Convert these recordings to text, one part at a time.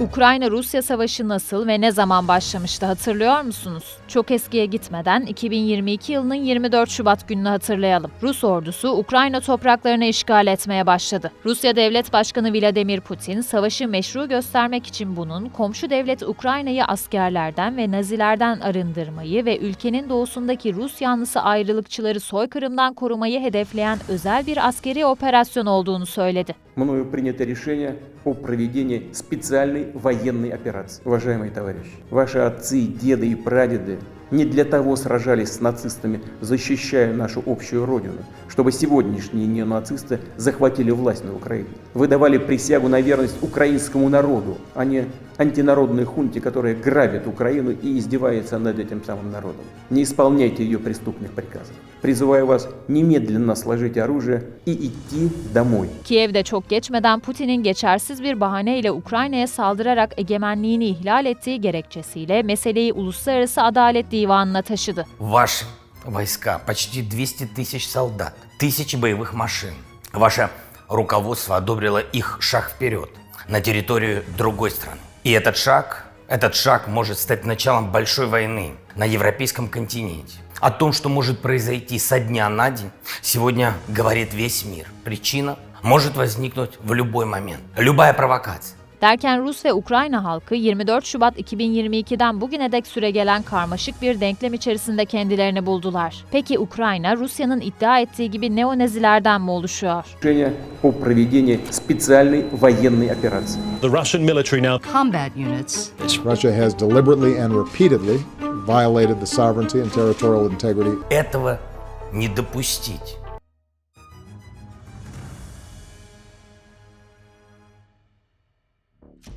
Ukrayna-Rusya savaşı nasıl ve ne zaman başlamıştı hatırlıyor musunuz? Çok eskiye gitmeden 2022 yılının 24 Şubat gününü hatırlayalım. Rus ordusu Ukrayna topraklarını işgal etmeye başladı. Rusya Devlet Başkanı Vladimir Putin, savaşı meşru göstermek için bunun komşu devlet Ukrayna'yı askerlerden ve Nazilerden arındırmayı ve ülkenin doğusundaki Rus yanlısı ayrılıkçıları soykırımdan korumayı hedefleyen özel bir askeri operasyon olduğunu söyledi. мною принято решение о проведении специальной военной операции. Уважаемые товарищи, ваши отцы, деды и прадеды не для того сражались с нацистами, защищая нашу общую родину, чтобы сегодняшние неонацисты захватили власть на Украине. Вы давали присягу на верность украинскому народу, а не антинародной хунте, которая грабит Украину и издевается над этим самым народом. Не исполняйте ее преступных приказов. Призываю вас немедленно сложить оружие и идти домой. Kiev'de çok geçmeden Putin'in geçersiz bir bahaneyle Ukrayna'ya saldırarak egemenliğini ihlal ettiği gerekçesiyle meseleyi Uluslararası Adalet Divanı'na taşıdı. Ваши войска, почти 200 тысяч солдат, тысячи боевых машин. Ваше руководство одобрило их шаг вперед на территорию другой страны. И этот шаг, этот шаг может стать началом большой войны на европейском континенте. О том, что может произойти со дня на день, сегодня говорит весь мир. Причина может возникнуть в любой момент. Любая провокация. Derken Rus ve Ukrayna halkı 24 Şubat 2022'den bugüne dek süregelen karmaşık bir denklem içerisinde kendilerini buldular. Peki Ukrayna, Rusya'nın iddia ettiği gibi neonezilerden mi oluşuyor? Решение о проведении специальной военной операции. The Russian military now combat units Russia has deliberately and repeatedly violated the sovereignty and territorial integrity Этого не допустить.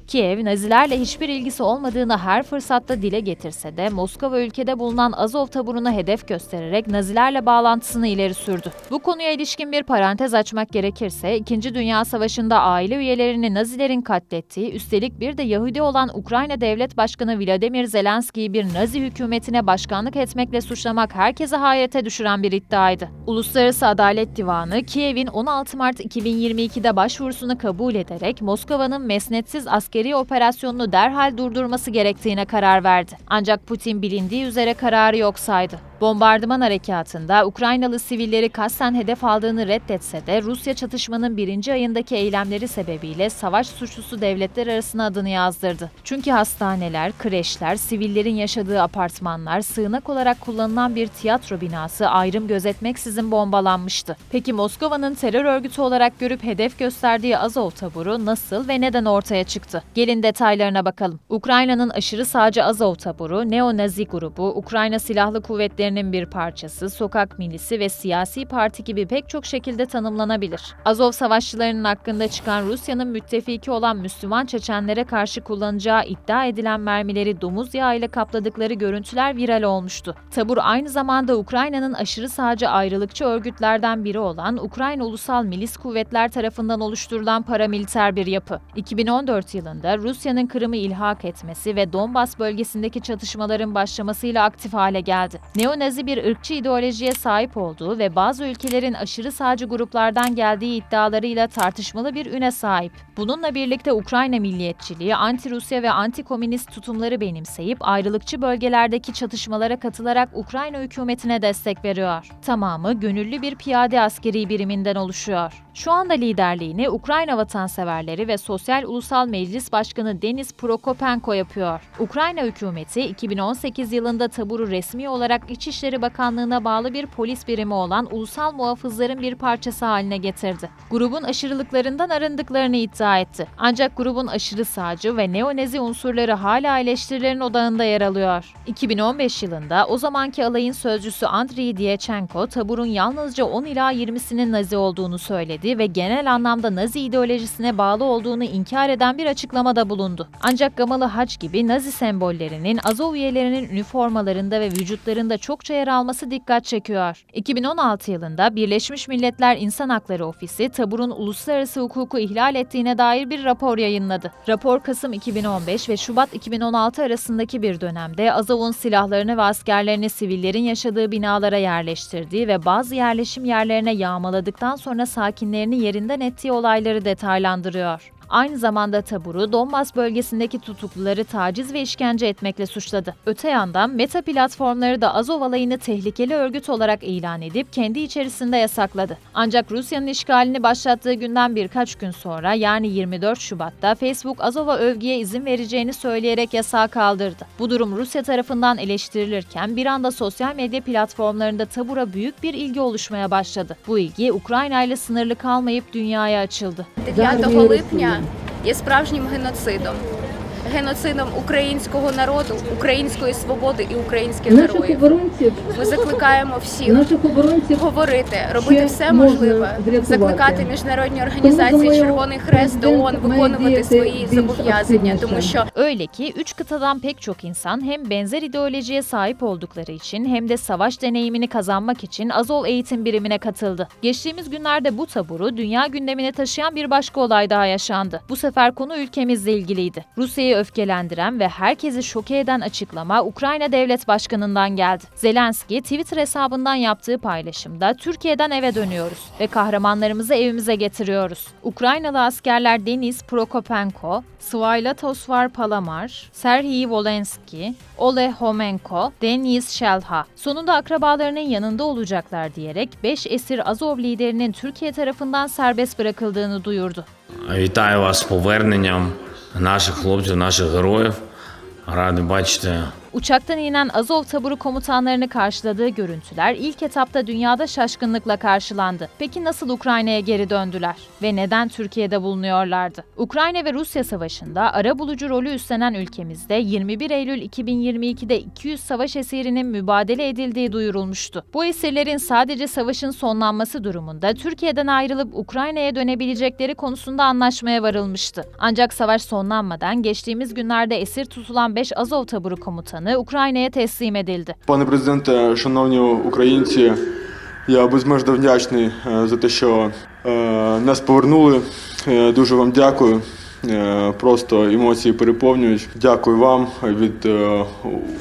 Kiev, Nazilerle hiçbir ilgisi olmadığını her fırsatta dile getirse de Moskova ülkede bulunan Azov taburunu hedef göstererek Nazilerle bağlantısını ileri sürdü. Bu konuya ilişkin bir parantez açmak gerekirse, İkinci Dünya Savaşı'nda aile üyelerini Nazilerin katlettiği, üstelik bir de Yahudi olan Ukrayna Devlet Başkanı Vladimir Zelenski'yi bir Nazi hükümetine başkanlık etmekle suçlamak herkese hayrete düşüren bir iddiaydı. Uluslararası Adalet Divanı, Kiev'in 16 Mart 2022'de başvurusunu kabul ederek Moskova'nın mesnetsiz askeri operasyonunu derhal durdurması gerektiğine karar verdi. Ancak Putin bilindiği üzere kararı yok saydı. Bombardıman harekatında Ukraynalı sivilleri kasten hedef aldığını reddetse de Rusya çatışmanın birinci ayındaki eylemleri sebebiyle savaş suçlusu devletler arasına adını yazdırdı. Çünkü hastaneler, kreşler, sivillerin yaşadığı apartmanlar, sığınak olarak kullanılan bir tiyatro binası ayrım gözetmeksizin bombalanmıştı. Peki Moskova'nın terör örgütü olarak görüp hedef gösterdiği Azov taburu nasıl ve neden ortaya çıktı? Gelin detaylarına bakalım. Ukrayna'nın aşırı sağcı Azov taburu, neo-nazi grubu, Ukrayna Silahlı Kuvvetleri'nin bir parçası, sokak milisi ve siyasi parti gibi pek çok şekilde tanımlanabilir. Azov savaşçılarının hakkında çıkan Rusya'nın müttefiki olan Müslüman Çeçenlere karşı kullanacağı iddia edilen mermileri domuz yağı ile kapladıkları görüntüler viral olmuştu. Tabur aynı zamanda Ukrayna'nın aşırı sağcı ayrılıkçı örgütlerden biri olan Ukrayna Ulusal Milis Kuvvetler tarafından oluşturulan paramiliter bir yapı. 2014 yılında Rusya'nın Kırım'ı ilhak etmesi ve Donbas bölgesindeki çatışmaların başlamasıyla aktif hale geldi. Neonazi bir ırkçı ideolojiye sahip olduğu ve bazı ülkelerin aşırı sağcı gruplardan geldiği iddialarıyla tartışmalı bir üne sahip. Bununla birlikte Ukrayna milliyetçiliği, anti-Rusya ve anti-komünist tutumları benimseyip ayrılıkçı bölgelerdeki çatışmalara katılarak Ukrayna hükümetine destek veriyor. Tamamı gönüllü bir piyade askeri biriminden oluşuyor. Şu anda liderliğini Ukrayna vatanseverleri ve Sosyal Ulusal Meclis Başkanı Denis Prokopenko yapıyor. Ukrayna hükümeti 2018 yılında taburu resmi olarak İçişleri Bakanlığı'na bağlı bir polis birimi olan Ulusal Muhafızların bir parçası haline getirdi. Grubun aşırılıklarından arındıklarını iddia etti. Ancak grubun aşırı sağcı ve neonezi unsurları hala eleştirilerin odağında yer alıyor. 2015 yılında o zamanki alayın sözcüsü Andriy Dyachenko taburun yalnızca 10 ila 20'sinin Nazi olduğunu söyledi ve genel anlamda Nazi ideolojisine bağlı olduğunu inkar eden bir açıklamada bulundu. Ancak Gamalı Haç gibi Nazi sembollerinin Azov üyelerinin üniformalarında ve vücutlarında çokça yer alması dikkat çekiyor. 2016 yılında Birleşmiş Milletler İnsan Hakları Ofisi taburun uluslararası hukuku ihlal ettiğine dair bir rapor yayınladı. Rapor Kasım 2015 ve Şubat 2016 arasındaki bir dönemde Azov'un silahlarını ve askerlerini sivillerin yaşadığı binalara yerleştirdiği ve bazı yerleşim yerlerine yağmaladıktan sonra sakinlerini yerinden ettiği olayları detaylandırıyor. Aynı zamanda taburu Donbas bölgesindeki tutukluları taciz ve işkence etmekle suçladı. Öte yandan Meta platformları da Azov alayını tehlikeli örgüt olarak ilan edip kendi içerisinde yasakladı. Ancak Rusya'nın işgalini başlattığı günden birkaç gün sonra yani 24 Şubat'ta Facebook Azov'a övgüye izin vereceğini söyleyerek yasağı kaldırdı. Bu durum Rusya tarafından eleştirilirken bir anda sosyal medya platformlarında tabura büyük bir ilgi oluşmaya başladı. Bu ilgi Ukrayna ile sınırlı kalmayıp dünyaya açıldı. 9 липня є справжнім геноцидом. Геноцидом українського народу, української свободи і українських Наших героїв. оборонців, Ми закликаємо всіх наших оборонців говорити, робити ще все можна можливе, врятувати. закликати міжнародні організації, думаю, Червоний Хрест, президент ООН має виконувати діяти свої більш зобов'язання, тому активніше. що Öyle ki üç kıtadan pek çok insan hem benzer ideolojiye sahip oldukları için hem de savaş deneyimini kazanmak için Azov eğitim birimine katıldı. Geçtiğimiz günlerde bu taburu dünya gündemine taşıyan bir başka olay daha yaşandı. Bu sefer konu ülkemizle ilgiliydi. Rusya'yı öfkelendiren ve herkesi şoke eden açıklama Ukrayna Devlet Başkanı'ndan geldi. Zelenski Twitter hesabından yaptığı paylaşımda Türkiye'den eve dönüyoruz ve kahramanlarımızı evimize getiriyoruz. Ukraynalı askerler Deniz Prokopenko, Svyatosvar Palamar, Serhiy Volenski, Ole Homenko, Deniz Shelha sonunda akrabalarının yanında olacaklar diyerek 5 esir Azov liderinin Türkiye tarafından serbest bırakıldığını duyurdu. Вітаю вас з поверненням Наших хлопців, наших героїв. Радий бачити Uçaktan inen Azov taburu komutanlarını karşıladığı görüntüler ilk etapta dünyada şaşkınlıkla karşılandı. Peki nasıl Ukrayna'ya geri döndüler ve neden Türkiye'de bulunuyorlardı? Ukrayna ve Rusya savaşında ara bulucu rolü üstlenen ülkemizde 21 Eylül 2022'de 200 savaş esirinin mübadele edildiği duyurulmuştu. Bu esirlerin sadece savaşın sonlanması durumunda Türkiye'den ayrılıp Ukrayna'ya dönebilecekleri konusunda anlaşmaya varılmıştı. Ancak savaş sonlanmadan geçtiğimiz günlerde esir tutulan 5 Azov taburu komutanı Ukrayna'ya teslim edildi. Пане президенте, шановні українці, я безмежно вдячний е, за те, що е, нас повернули. Е, Дуже вам дякую. Просто емоції переповнюють. Дякую вам від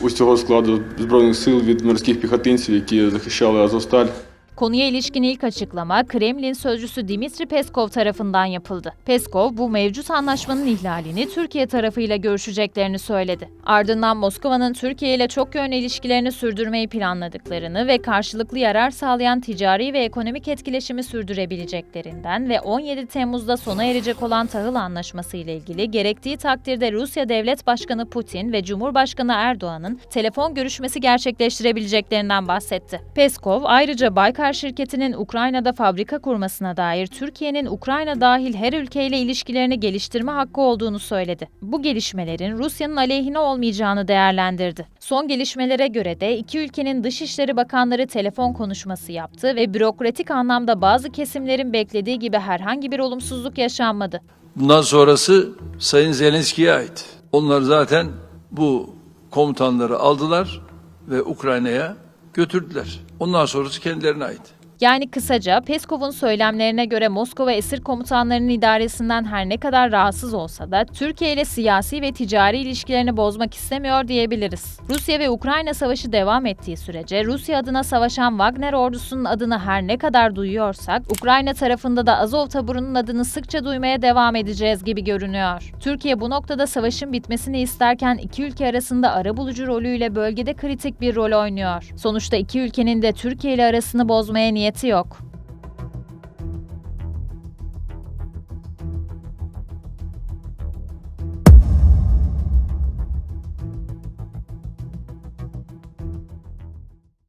усього складу збройних сил, від морських піхотинців, які захищали Азовсталь. Konuya ilişkin ilk açıklama Kremlin sözcüsü Dimitri Peskov tarafından yapıldı. Peskov bu mevcut anlaşmanın ihlalini Türkiye tarafıyla görüşeceklerini söyledi. Ardından Moskova'nın Türkiye ile çok yönlü ilişkilerini sürdürmeyi planladıklarını ve karşılıklı yarar sağlayan ticari ve ekonomik etkileşimi sürdürebileceklerinden ve 17 Temmuz'da sona erecek olan tahıl anlaşması ile ilgili gerektiği takdirde Rusya Devlet Başkanı Putin ve Cumhurbaşkanı Erdoğan'ın telefon görüşmesi gerçekleştirebileceklerinden bahsetti. Peskov ayrıca Baykar şirketinin Ukrayna'da fabrika kurmasına dair Türkiye'nin Ukrayna dahil her ülkeyle ilişkilerini geliştirme hakkı olduğunu söyledi. Bu gelişmelerin Rusya'nın aleyhine olmayacağını değerlendirdi. Son gelişmelere göre de iki ülkenin Dışişleri Bakanları telefon konuşması yaptı ve bürokratik anlamda bazı kesimlerin beklediği gibi herhangi bir olumsuzluk yaşanmadı. Bundan sonrası Sayın Zelenski'ye ait. Onlar zaten bu komutanları aldılar ve Ukrayna'ya götürdüler. Ondan sonrası kendilerine ait. Yani kısaca Peskov'un söylemlerine göre Moskova esir komutanlarının idaresinden her ne kadar rahatsız olsa da Türkiye ile siyasi ve ticari ilişkilerini bozmak istemiyor diyebiliriz. Rusya ve Ukrayna savaşı devam ettiği sürece Rusya adına savaşan Wagner ordusunun adını her ne kadar duyuyorsak Ukrayna tarafında da Azov taburunun adını sıkça duymaya devam edeceğiz gibi görünüyor. Türkiye bu noktada savaşın bitmesini isterken iki ülke arasında arabulucu rolüyle bölgede kritik bir rol oynuyor. Sonuçta iki ülkenin de Türkiye ile arasını bozmaya niyeti yok.